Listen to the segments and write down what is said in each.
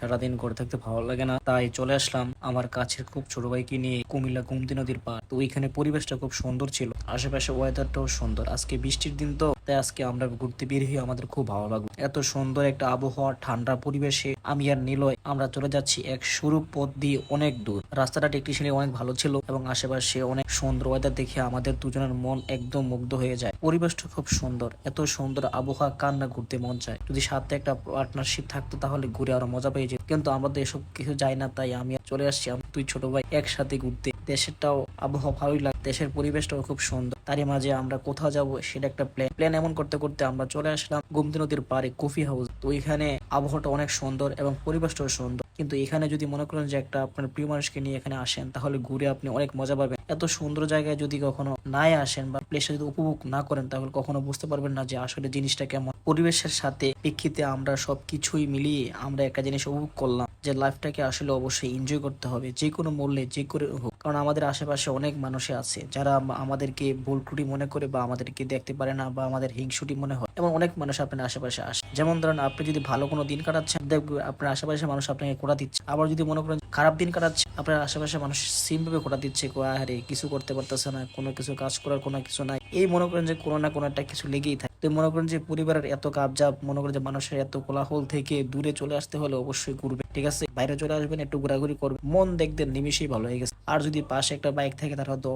সারাদিন করে থাকতে ভালো লাগে না। তাই চলে আসলাম আমার কাছের খুব ছোট ভাইকে নিয়ে কুমিল্লা গুমতি নদীর পাড়। তো ওইখানে পরিবেশটা খুব সুন্দর ছিল। আশেপাশে ওয়েদারটাও সুন্দর। আজকে বৃষ্টির দিন তো তাই আজকে আমরা ঘুরতে বের হয়ে আমাদের খুব ভালো লাগল। এত সুন্দর একটা আবহাওয়া, ঠান্ডা পরিবেশে আমি আর নিলয় আমরা চলে যাচ্ছি এক সরু পথ দিয়ে অনেক দূর। রাস্তাটা টেকনিশিয়ানি অনেক ভালো ছিল এবং আশেপাশে অনেক সুন্দর ওয়েদার দেখে আমাদের দুজনের মন একদম মুগ্ধ হয়ে যায়। পরিবেশটা খুব সুন্দর, এত সুন্দর আবহাওয়া, কার না ঘুরতে মন চায়? যদি সাথে একটা পার্টনারশিপ থাকতো তাহলে ঘুরে আরও মজা পেয়ে যেত কিন্তু আমরা তো এসব কিছু যাই না, তাই আমি চলে আসছি তুই ছোট ভাই একসাথে ঘুরতে। দেশেরটাও আবহাওয়া ভালোই লাগে দেশের পরিবেশটাও খুব সুন্দর। তারই মাঝে আমরা কোথাও যাব সেটা একটা প্ল্যান প্ল্যান এমন করতে করতে আমরা চলে আসলাম গোমতী নদীর পারে কফি হাউস তো ওইখানে আবহাওয়াটা অনেক সুন্দর এবং পরিবেশটাও সুন্দর। কিন্তু এখানে যদি মনে করেন যে একটা আপনার প্রিয় মানুষকে নিয়ে এখানে আসেন, তাহলে ঘুরে আপনি অনেক মজা পাবেন। এত সুন্দর জায়গায় যদি কখনো নাই আসেন বা প্লেসটা যদি উপভোগ না করেন, তাহলে কখনো বুঝতে পারবেন না যে আসলে জিনিসটা কেমন। পরিবেশের সাথে প্রেক্ষিতে আমরা সব কিছুই মিলিয়ে আমরা একটা জিনিস উপভোগ করলাম, যে লাইফটাকে আসলে অবশ্যই এনজয় করতে হবে, যে কোনো মূল্যে, যে করে হোক। কারণ আমাদের আশেপাশে অনেক মানুষে আছে, যারা আমাদেরকে ভুল ত্রুটি মনে করে বা আমাদেরকে দেখতে পারে না বা আমাদের হিংসুটি মনে হয়। এবং অনেক মানুষ আপনার আশেপাশে আসে। যেমন ধরেন, আপনি যদি ভালো কোনো দিন কাটাচ্ছেন, দেখবেন আপনার আশেপাশে মানুষ আপনাকে কোটা দিচ্ছে। আবার যদি মনে করেন খারাপ দিন কাটাচ্ছে, আপনার আশেপাশে মানুষ সিমভাবে কোড়া দিচ্ছে আরে কিছু করতে পারতেছে না, কোনো কিছু কাজ করার কোনো কিছু নাই। এই মনে করেন যে কোনো না কোনো একটা কিছু লেগেই থাকে। তো মনে করেন যে পরিবারের এত কাবজাব মনে করেন যে মানুষের এত কোলাহল থেকে দূরে চলে আসতে হলে অবশ্যই ঘুরবে ঠিক আছে? বাইরে চলে আসবেন, একটু ঘোরাঘুরি করবে মন দেখবেন নিমিশেই ভালো হয়ে গেছে। আর যদি পাশে একটা বাইক থাকে, তার হয়তো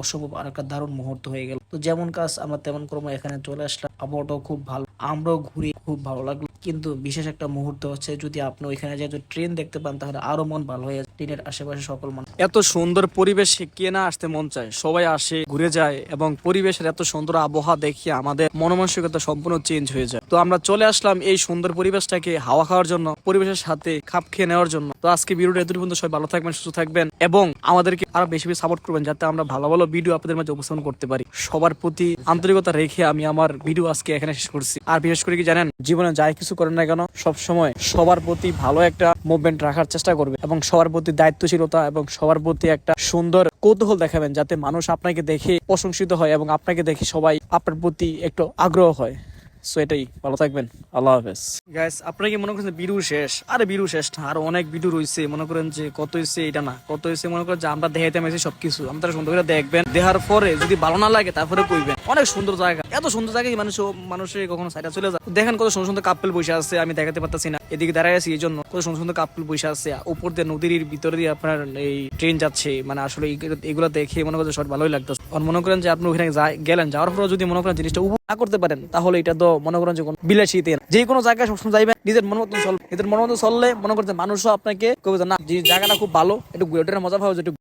অশুভ আর একটা দারুণ মুহূর্ত হয়ে গেল। তো যেমন কাজ, আমরা তেমন করব এখানে চলে আসলাম। আবহাওয়াটাও খুব ভালো। আমরাও ঘুরি। খুব ভালো লাগল। কিন্তু বিশেষ একটা মুহূর্ত হচ্ছে যদি আপনি ওইখানে যে ট্রেন দেখতে পান, তাহলে আরও মন ভালো হয়ে যায়। ট্রেনের আশেপাশে সকল মানুষ। এত সুন্দর পরিবেশে কে না আসতে মন চায়? সবাই আসে, ঘুরে যায় এবং পরিবেশের এত সুন্দর আবহাওয়া দেখিয়ে আমাদের মনোমানসিকতা সম্পূর্ণ চেঞ্জ হয়ে যায়। তো আমরা চলে আসলাম এই সুন্দর পরিবেশটাকে হাওয়া খাওয়ার জন্য, পরিবেশের সাথে খাপ খেয়ে নেওয়ার জন্য। তো আজকে ভিডিওটা এত পর্যন্ত। সবাই ভালো থাকবেন, সুস্থ থাকবেন এবং আমাদেরকে আরও বেশি বেশি সাপোর্ট করবেন যাতে আমরা ভালো ভালো ভিডিও আপনাদের মাঝে উপস্থাপন করতে পারি। সবার প্রতি আন্তরিকতা রেখে আমি আমার ভিডিও আজকে এখানে শেষ করছি। আর বিশেষ করে কি জানেন? জীবনে যাই কিছু করেন না কেন সব সময় সবার প্রতি ভালো একটা মুভমেন্ট রাখার চেষ্টা করবে এবং সবার প্রতি দায়িত্বশীলতা এবং সবার প্রতি একটা সুন্দর কৌতূহল দেখাবেন যাতে মানুষ আপনাকে দেখে প্রশংসিত হয় এবং আপনাকে দেখে সবাই আপনার প্রতি একটু আগ্রহ হয়। সো এটাই। ভালো থাকবেন। আল্লাহ হাফেজ। গাইস আপনারা কি মনে করছেন ভিডিও শেষ? আরে ভিডিও শেষ না। আরও অনেক ভিডিও রয়েছে। মনে করেন যে কত হয়েছে এটা না। কত হয়েছে মনে করেন যে আমরা দেখাইতে মেছি সবকিছু। আপনারা সুন্দর করে দেখবেন। দেখার পরে যদি ভালো না লাগে, তারপরে কইবেন। অনেক সুন্দর জায়গা। এত সুন্দর জায়গা কি মানুষ মানুষের কখনো সাইডে চলে যায়? দেখেন কত সুন্দর সুন্দর কাপল বসে আছে, আমি দেখাতে পারতাছি না। এদিকে দাঁড়ায় আছি এই জন্য। কত সুন্দর সুন্দর কাপল বসে আছে। উপর দিয়ে নদীর ভিতরে দিয়ে আপনার এই ট্রেন যাচ্ছে। মানে আসলে এগুলো দেখে মনে করেন সব ভালোই লাগতেছে। মনে করেন যে আপনি ওখানে গেলেন, যাওয়ার পরে যদি মনে করেন জিনিসটা উপভোগ না করতে পারেন, তাহলে এটা তো মনে করেন যে কোনো বিলাসীতে। যে কোনো জায়গায় সবসময় যাইবেন, নিজের মন মতন চল নিজের মন মতন চললে মনে করছে মানুষও আপনাকে কবে না, যে জায়গাটা খুব ভালো, একটু ঘুরে মজা পাওয়া একটু